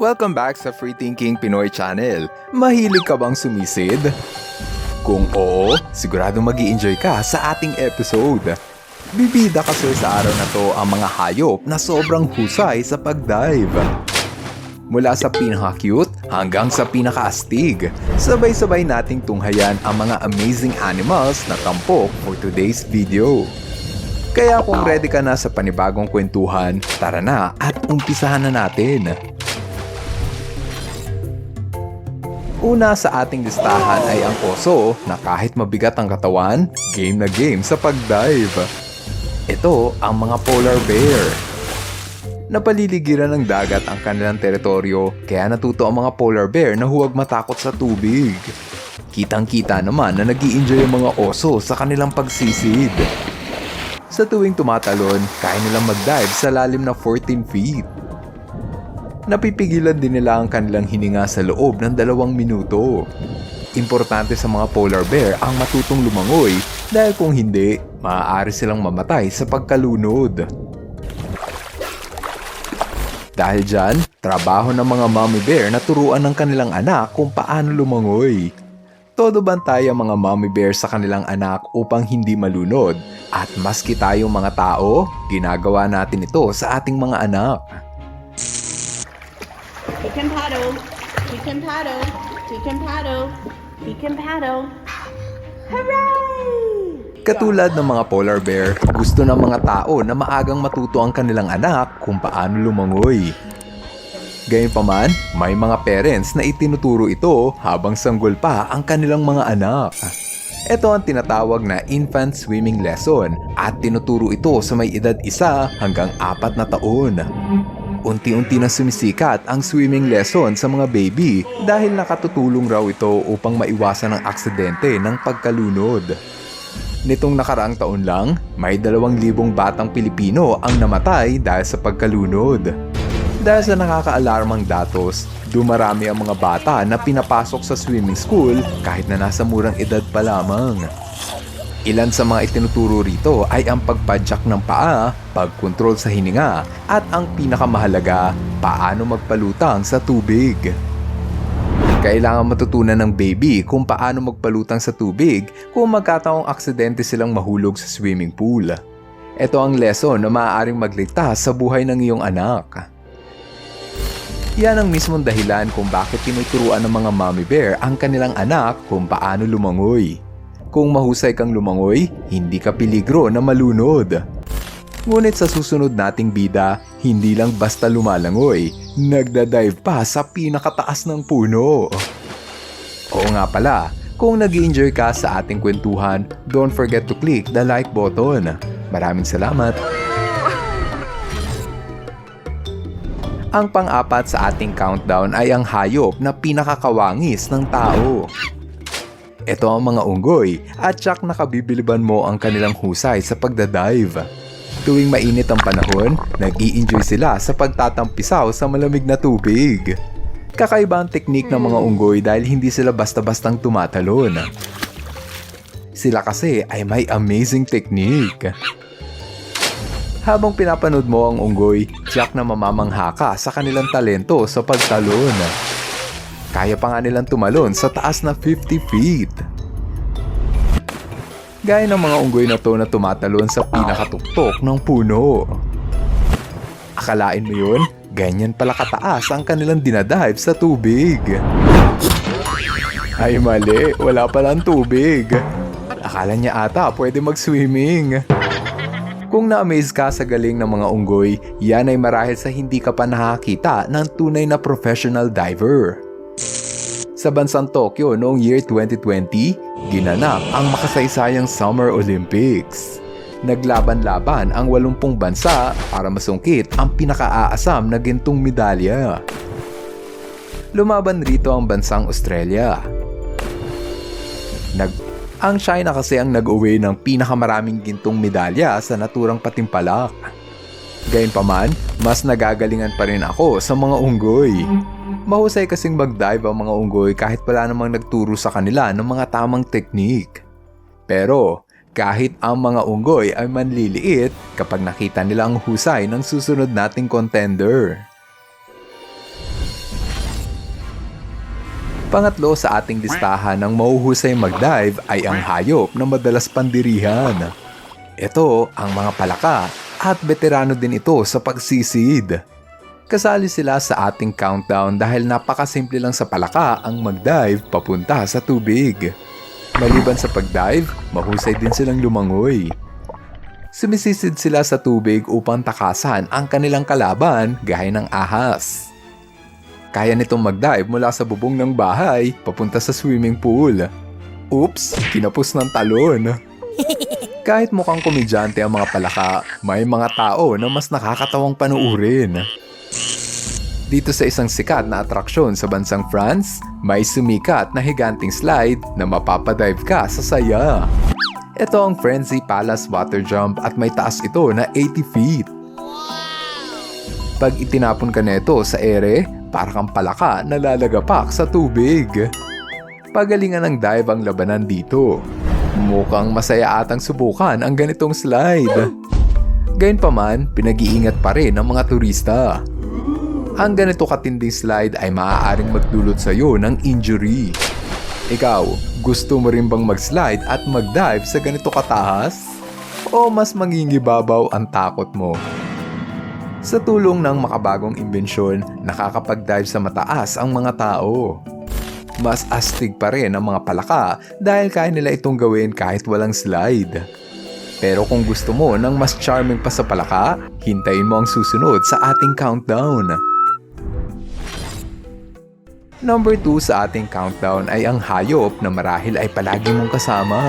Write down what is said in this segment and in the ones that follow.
Welcome back sa Free Thinking Pinoy Channel. Mahilig ka bang sumisid? Kung oo, sigurado mag enjoy ka sa ating episode. Bibida kasi sa araw na to ang mga hayop na sobrang husay sa pagdive. Mula sa pinaka-cute hanggang sa pinaka-astig, sabay-sabay nating tunghayan ang mga amazing animals na tampok for today's video. Kaya kung ready ka na sa panibagong kwentuhan, tara na at umpisahan na natin. Una sa ating listahan ay ang oso na kahit mabigat ang katawan, game na game sa pagdive. Ito ang mga polar bear. Napaliligiran ng dagat ang kanilang teritoryo kaya natuto ang mga polar bear na huwag matakot sa tubig. Kitang-kita naman na nag enjoy ang mga oso sa kanilang pagsisid. Sa tuwing tumatalon, kaya nilang mag-dive sa lalim na 14 feet. Napipigilan din nila ang kanilang hininga sa loob ng dalawang minuto. Importante sa mga polar bear ang matutong lumangoy dahil kung hindi, maaari silang mamatay sa pagkalunod. Dahil dyan, trabaho ng mga mommy bear na turuan ng kanilang anak kung paano lumangoy. Todo bantay ang mga mommy bear sa kanilang anak upang hindi malunod at maski tayong mga tao, ginagawa natin ito sa ating mga anak. He can paddle. He paddle. He paddle. He paddle. Hooray! Katulad ng mga polar bear, gusto ng mga tao na maagang matuto ang kanilang anak kung paano lumangoy. Gayunpaman, may mga parents na itinuturo ito habang sanggol pa ang kanilang mga anak. Ito ang tinatawag na infant swimming lesson at tinuturo ito sa may edad isa hanggang apat na taon. Unti-unti na sumisikat ang swimming lesson sa mga baby dahil nakatutulong raw ito upang maiwasan ang aksidente ng pagkalunod. Nitong nakaraang taon lang, may dalawang libong batang Pilipino ang namatay dahil sa pagkalunod. Dahil sa nakakaalarmang datos, dumarami ang mga bata na pinapasok sa swimming school kahit na nasa murang edad pa lamang. Ilan sa mga itinuturo rito ay ang pagpadyak ng paa, pagkontrol sa hininga, at ang pinakamahalaga, paano magpalutang sa tubig. Kailangan matutunan ng baby kung paano magpalutang sa tubig kung magkataong aksidente silang mahulog sa swimming pool. Ito ang lesson na maaaring magligtas sa buhay ng iyong anak. Yan ang mismong dahilan kung bakit tinuturuan ng mga mommy bear ang kanilang anak kung paano lumangoy. Kung mahusay kang lumangoy, hindi ka peligro na malunod. Ngunit sa susunod nating bida, hindi lang basta lumalangoy, nagda-dive pa sa pinakataas ng puno. Oo nga pala, kung nag enjoy ka sa ating kwentuhan, don't forget to click the like button. Maraming salamat! Ang pang-apat sa ating countdown ay ang hayop na pinakakawangis ng tao. Ito ang mga unggoy at tsak nakabibiliban mo ang kanilang husay sa pagdadive. Tuwing mainit ang panahon, nag enjoy sila sa pagtatampisaw sa malamig na tubig. Kakaiba ang teknik ng mga unggoy dahil hindi sila basta-bastang tumatalon. Sila kasi ay may amazing technique. Habang pinapanood mo ang unggoy, tiyak na mamamangha ka sa kanilang talento sa pagtalon. Kaya pa nga nilang tumalon sa taas na 50 feet. Gaya ng mga unggoy na to na tumatalon sa pinakatuktok ng puno. Akalain mo yun? Ganyan pala kataas ang kanilang dinadive sa tubig. Ay mali, wala palang tubig. Akala niya ata pwede mag-swimming. Kung na-amaze ka sa galing ng mga unggoy, yan ay marahil sa hindi ka pa nakakita ng tunay na professional diver. Sa bansang Tokyo noong year 2020, ginanap ang makasaysayang Summer Olympics. Naglaban-laban ang 80 bansa para masungkit ang pinakaaasam na gintong medalya. Lumaban rito ang bansang Australia. Nag ang China kasi ang nag-uwi ng pinakamaraming gintong medalya sa naturang patimpalak. Gayunpaman, mas nagagalingan pa rin ako sa mga unggoy. Mahusay kasing mag-dive ang mga unggoy kahit wala namang nagturo sa kanila ng mga tamang teknik. Pero, kahit ang mga unggoy ay manliliit kapag nakita nila ang husay ng susunod nating contender. Pangatlo sa ating listahan ng mauhusay mag-dive ay ang hayop na madalas pandirihan. Ito ang mga palaka at veterano din ito sa pagsisid. Kasali sila sa ating countdown dahil napakasimple lang sa palaka ang mag-dive papunta sa tubig. Maliban sa pag-dive, mahusay din silang lumangoy. Sumisisid sila sa tubig upang takasan ang kanilang kalaban gaya ng ahas. Kaya nitong mag-dive mula sa bubong ng bahay papunta sa swimming pool. Oops, kinapos ng talon. Kahit mukhang komedyante ang mga palaka, may mga tao na mas nakakatawang panuurin. Dito sa isang sikat na atraksyon sa bansang France, may sumikat na higanting slide na mapapadive ka sa saya. Ito ang Frenzy Palace Water Jump at may taas ito na 80 feet. Pag itinapon ka neto sa ere, para kang palaka na lalagapak sa tubig. Pagalingan ng dive ang labanan dito. Mukhang masaya atang subukan ang ganitong slide. Gayunpaman, pinag-iingat pa rin ng mga turista. Ang ganito katinding slide ay maaaring magdulot sa iyo ng injury. Ikaw, gusto mo rin bang mag-slide at mag-dive sa ganito kataas? O mas mangingibabaw ang takot mo? Sa tulong ng makabagong imbensyon, nakakapag-dive sa mataas ang mga tao. Mas astig pa rin ang mga palaka dahil kaya nila itong gawin kahit walang slide. Pero kung gusto mo ng mas charming pa sa palaka, hintayin mo ang susunod sa ating countdown. Number 2 sa ating countdown ay ang hayop na marahil ay palagi mong kasama.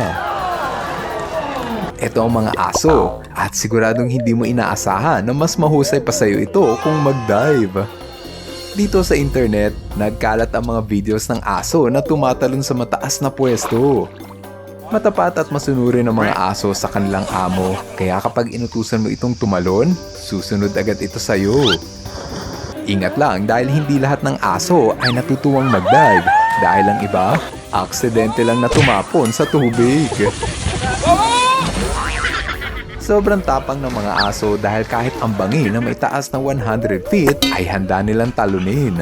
Ito ang mga aso at siguradong hindi mo inaasahan na mas mahusay pa sa'yo ito kung mag-dive. Dito sa internet, nagkalat ang mga videos ng aso na tumatalon sa mataas na pwesto. Matapat at masunurin ang mga aso sa kanilang amo, kaya kapag inutusan mo itong tumalon, susunod agad ito sa'yo. Ingat lang dahil hindi lahat ng aso ay natutuwang mag-dive dahil ang iba, aksidente lang na tumapon sa tubig. Sobrang tapang ng mga aso dahil kahit ang bangi na may taas na 100 feet ay handa nilang talunin.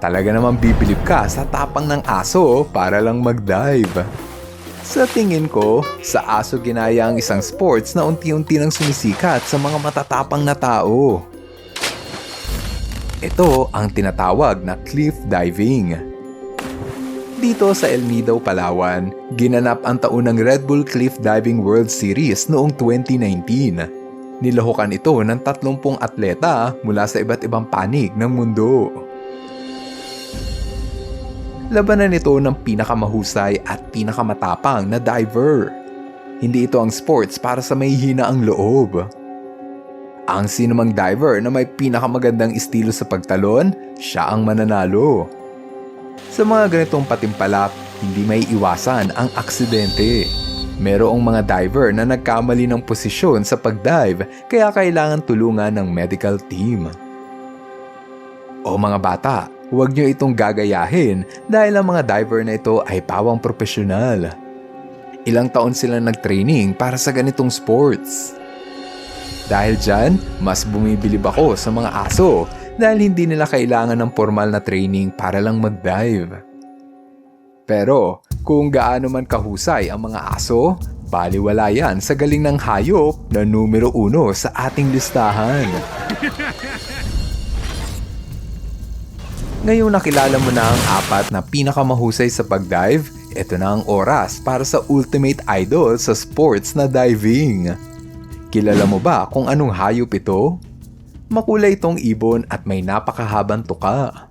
Talaga namang bibilib ka sa tapang ng aso para lang mag-dive. Sa tingin ko, sa aso ginaya ang isang sports na unti-unti nang sumisikat sa mga matatapang na tao. Ito ang tinatawag na cliff diving. Dito sa El Nido, Palawan, ginanap ang taunang Red Bull Cliff Diving World Series noong 2019. Nilahukan ito ng 30 atleta mula sa iba't ibang panig ng mundo. Labanan ito ng pinakamahusay at pinakamatapang na diver. Hindi ito ang sports para sa may hina ang loob. Ang sinumang diver na may pinakamagandang estilo sa pagtalon, siya ang mananalo. Sa mga ganitong patimpalak, hindi may iwasan ang aksidente. Merong mga diver na nagkamali ng posisyon sa pagdive kaya kailangan tulungan ng medical team. O mga bata, huwag nyo itong gagayahin dahil ang mga diver na ito ay pawang profesional. Ilang taon silang nagtraining para sa ganitong sports. Dahil dyan, mas bumibilib ako sa mga aso dahil hindi nila kailangan ng formal na training para lang mag-dive. Pero kung gaano man kahusay ang mga aso, baliwala yan sa galing ng hayop na numero uno sa ating listahan. Ngayong nakilala mo na ang apat na pinakamahusay sa pag-dive, ito na ang oras para sa ultimate idol sa sports na diving. Kilala mo ba kung anong hayop ito? Makulay itong ibon at may napakahabang tuka.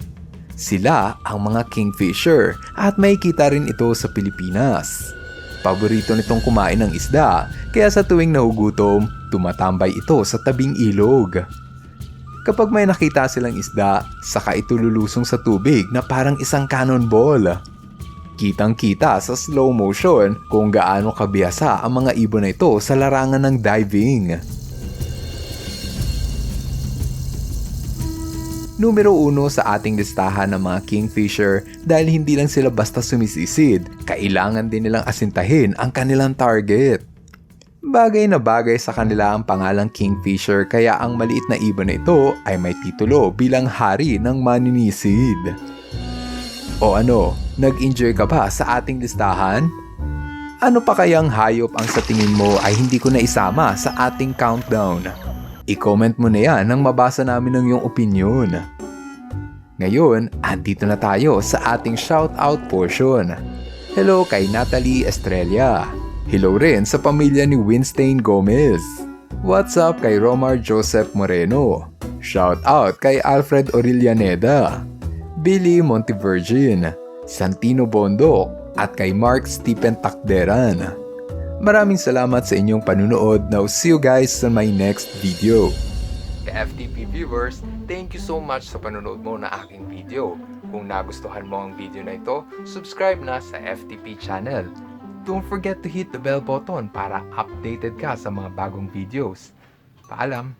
Sila ang mga kingfisher at may kita rin ito sa Pilipinas. Paborito nitong kumain ng isda kaya sa tuwing nahugutom, tumatambay ito sa tabing ilog. Kapag may nakita silang isda, saka ito lulusong sa tubig na parang isang cannonball. Kitang kita sa slow motion kung gaano kabiyasa ang mga ibon na ito sa larangan ng diving. Numero uno sa ating listahan ng mga kingfisher dahil hindi lang sila basta sumisisid, kailangan din nilang asintahin ang kanilang target. Bagay na bagay sa kanila ang pangalang kingfisher kaya ang maliit na ibon na ito ay may titulo bilang hari ng maninisid. O ano, nag-enjoy ka ba sa ating listahan? Ano pa kayang hayop ang sa tingin mo ay hindi ko na isama sa ating countdown? I-comment mo na yan nang mabasa namin ng iyong opinion. Ngayon, andito na tayo sa ating shoutout portion. Hello kay Natalie Estrella. Hello rin sa pamilya ni Winston Gomez. What's up kay Romar Joseph Moreno. Shout out kay Alfred Orillaneda. Billy Montevirgin. Santino Bondok at kay Mark Stephen Takderan. Maraming salamat sa inyong panunood. Now see you guys sa my next video. FTP viewers, thank you so much sa panonood mo na aking video. Kung nagustuhan mo ang video na ito, subscribe na sa FTP channel. Don't forget to hit the bell button para updated ka sa mga bagong videos. Paalam!